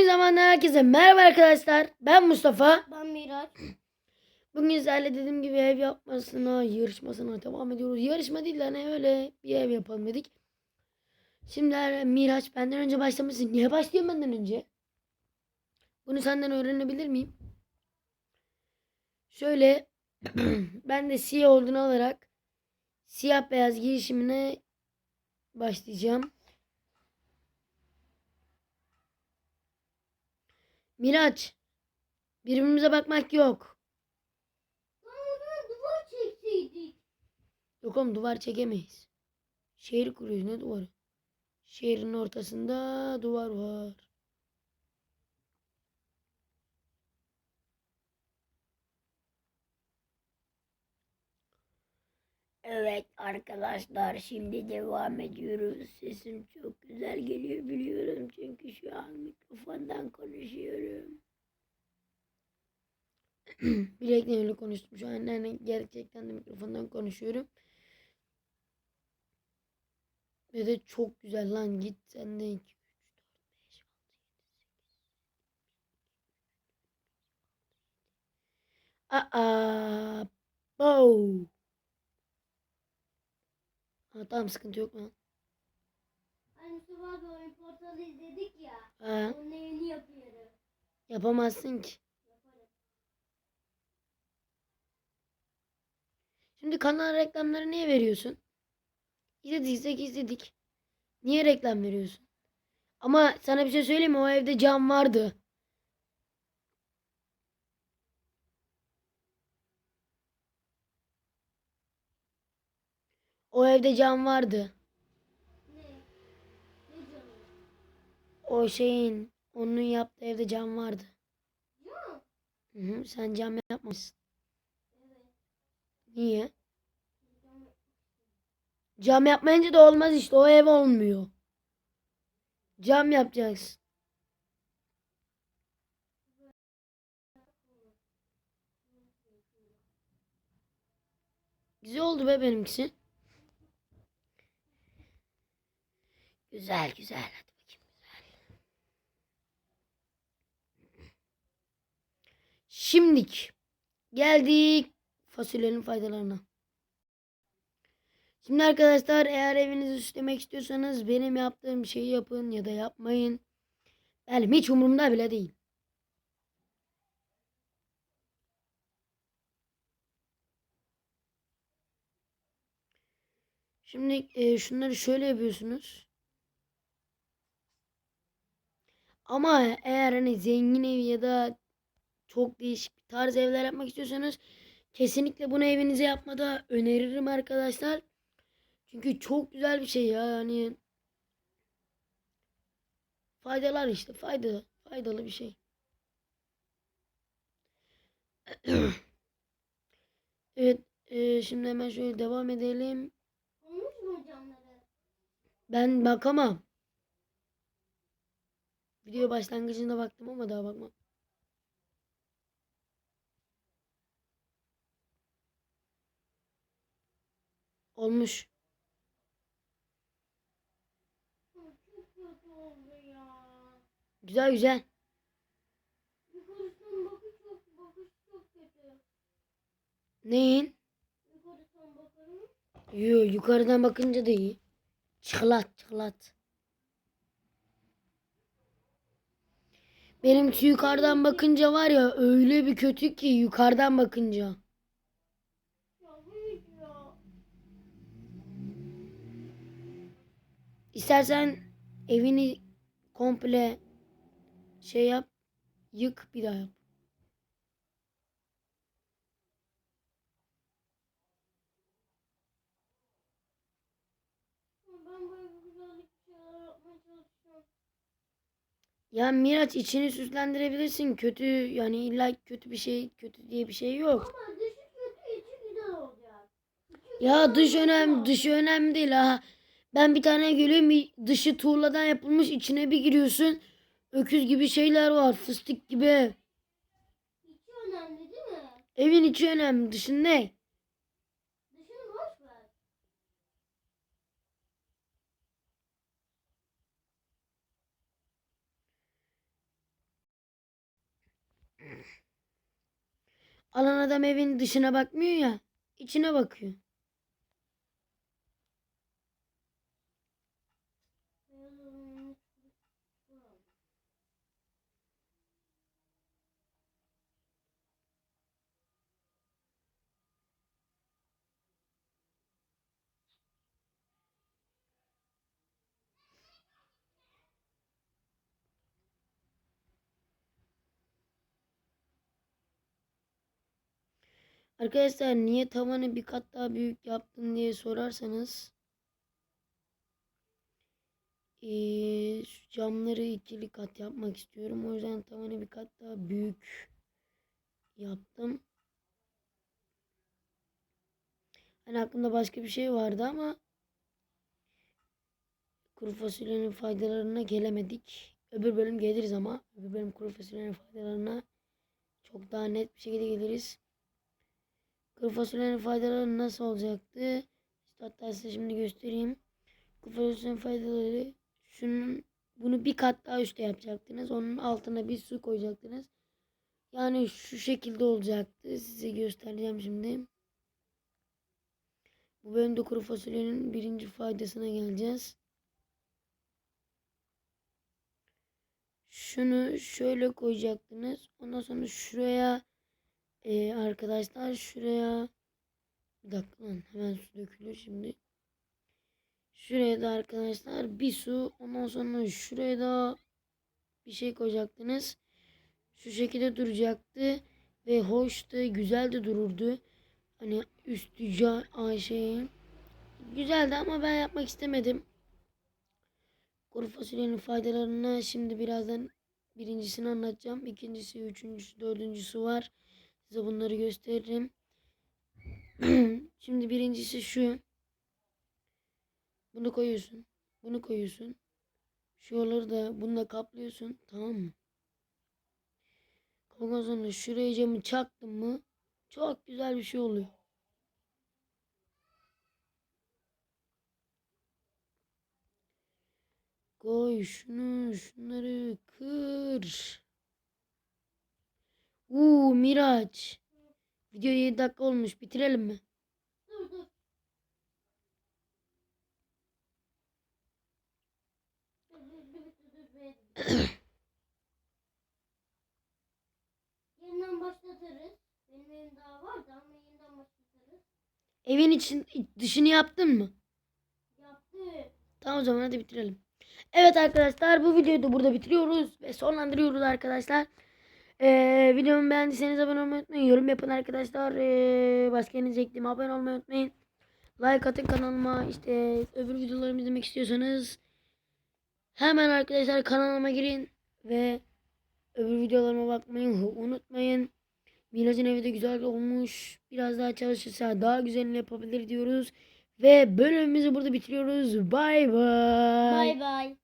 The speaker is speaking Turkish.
Oyun zamanı herkese merhaba arkadaşlar. Ben Mustafa. Ben Miraç. Bugün sizlerle dediğim gibi ev yapmasına, yarışmasına devam ediyoruz. Yarışma değil de hani öyle bir ev yapalım dedik. Şimdi Miraç benden önce başlamışsın. Niye başlıyorsun benden önce? Bunu senden öğrenebilir miyim? Şöyle ben de siyah olduğunu alarak siyah beyaz girişimine başlayacağım. Miraç birbirimize bakmak yok. Ama duvar çekseydik. Yok oğlum duvar çekemeyiz. Şehir kuruyoruz ne duvarı? Şehrin ortasında duvar var. Evet arkadaşlar şimdi devam ediyoruz. Sesim çok güzel geliyor biliyorum çünkü şu an mikrofondan konuşuyorum. Bilekle öyle konuştum şu an. Yani gerçekten de mikrofondan konuşuyorum. Ve de çok güzel lan git sen de 2, 3, 4, 5, 6, 7, 8, Aa, bow. Ha, tamam sıkıntı yok lan. Hani sabah da oyun portalı izledik ya. Ha, Onun evini yapıyorum. yapamazsın ki. Yaparım. Şimdi kanal reklamları niye veriyorsun? İzlediysek izledik. Niye reklam veriyorsun? Ama sana bir şey söyleyeyim mi? O evde cam vardı. O evde cam vardı. Ne? Ne? O şeyin, onun yaptığı evde cam vardı. Cam. Hı hı, sen cam yapmamışsın. Niye? Cam. Cam yapmayınca da olmaz işte. O ev olmuyor. Cam yapacaksın. Güzel oldu be benimkisi. Güzel güzel. Hadi bakayım güzel. Şimdik geldik fasulyenin faydalarına. Şimdi arkadaşlar eğer evinizi süslemek istiyorsanız benim yaptığım şeyi yapın ya da yapmayın. Benim hiç umurumda bile değil. Şimdi e, şunları şöyle yapıyorsunuz. Ama eğer hani zengin evi ya da çok değişik bir tarz evler yapmak istiyorsanız kesinlikle bunu evinize yapmada öneririm arkadaşlar. Çünkü çok güzel bir şey ya yani faydalar işte faydalı faydalı bir şey. Evet e, şimdi hemen şöyle devam edelim. Ben bakamam. Video başlangıcında baktım ama daha bakmam. Olmuş. Güzel güzel. Neyin? Yukarıdan bakınca da iyi. Çıklat çıklat. Benimki yukarıdan bakınca var ya öyle bir kötü ki yukarıdan bakınca. İstersen evini komple şey yap, yık bir daha yap. Ben böyle bir güzellik bir şeyler yapmaya çalışıyorum. Ya Miraç içini süslendirebilirsin. Kötü yani illa kötü bir şey, kötü diye bir şey yok. Ama dışı kötü içi güzel olacak. Ya dış önemli, dışı önemli değil ha. Ben bir tane görüyorum bir dışı tuğladan yapılmış içine bir giriyorsun. Öküz gibi şeyler var, fıstık gibi. İçi önemli değil mi? Evin içi önemli, dışın ne? Alan adam evin dışına bakmıyor ya. içine bakıyor. Arkadaşlar niye tavanı bir kat daha büyük yaptın diye sorarsanız eee, şu camları ikili kat yapmak istiyorum. O yüzden tavanı bir kat daha büyük yaptım. Hani aklımda başka bir şey vardı ama kuru fasulyenin faydalarına gelemedik. Öbür bölüm geliriz ama öbür bölüm kuru fasulyenin faydalarına çok daha net bir şekilde geliriz. Kuru fasulyenin faydaları nasıl olacaktı? İşte hatta size şimdi göstereyim. Kuru fasulyenin faydaları şunun bunu bir kat daha üstte yapacaktınız. Onun altına bir su koyacaktınız. Yani şu şekilde olacaktı. Size göstereceğim şimdi. Bu bölümde kuru fasulyenin birinci faydasına geleceğiz. Şunu şöyle koyacaktınız. Ondan sonra şuraya ee, arkadaşlar şuraya bir dakika lan hemen su dökülür şimdi. Şuraya da arkadaşlar bir su ondan sonra şuraya da bir şey koyacaktınız. Şu şekilde duracaktı ve hoş da güzel de dururdu. Hani üstü ca- şey güzeldi ama ben yapmak istemedim. Kuru fasulyenin faydalarını şimdi birazdan birincisini anlatacağım. İkincisi, üçüncüsü, dördüncüsü var. Size bunları gösteririm. Şimdi birincisi şu. Bunu koyuyorsun. Bunu koyuyorsun. Şuraları da bununla kaplıyorsun. Tamam mı? Ondan sonra şuraya camı çaktın mı çok güzel bir şey oluyor. Koy şunu şunları kır. Uuu Miraç. Video 7 dakika olmuş. Bitirelim mi? Yeniden başlatırız. Benim evim daha vardı ama yeniden başlatırız. Evin için dışını yaptın mı? Yaptık. Tamam o zaman hadi bitirelim. Evet arkadaşlar bu videoyu da burada bitiriyoruz ve sonlandırıyoruz arkadaşlar. Ee, videomu beğendiyseniz abone olmayı unutmayın. Yorum yapın arkadaşlar. Ee, başka ekleyeyim. Abone olmayı unutmayın. Like atın kanalıma. İşte öbür videolarımı izlemek istiyorsanız hemen arkadaşlar kanalıma girin ve öbür videolarıma bakmayı unutmayın. Miraç'ın evi de güzel olmuş. Biraz daha çalışırsa daha güzelini yapabilir diyoruz. Ve bölümümüzü burada bitiriyoruz. Bay bay. Bay bay.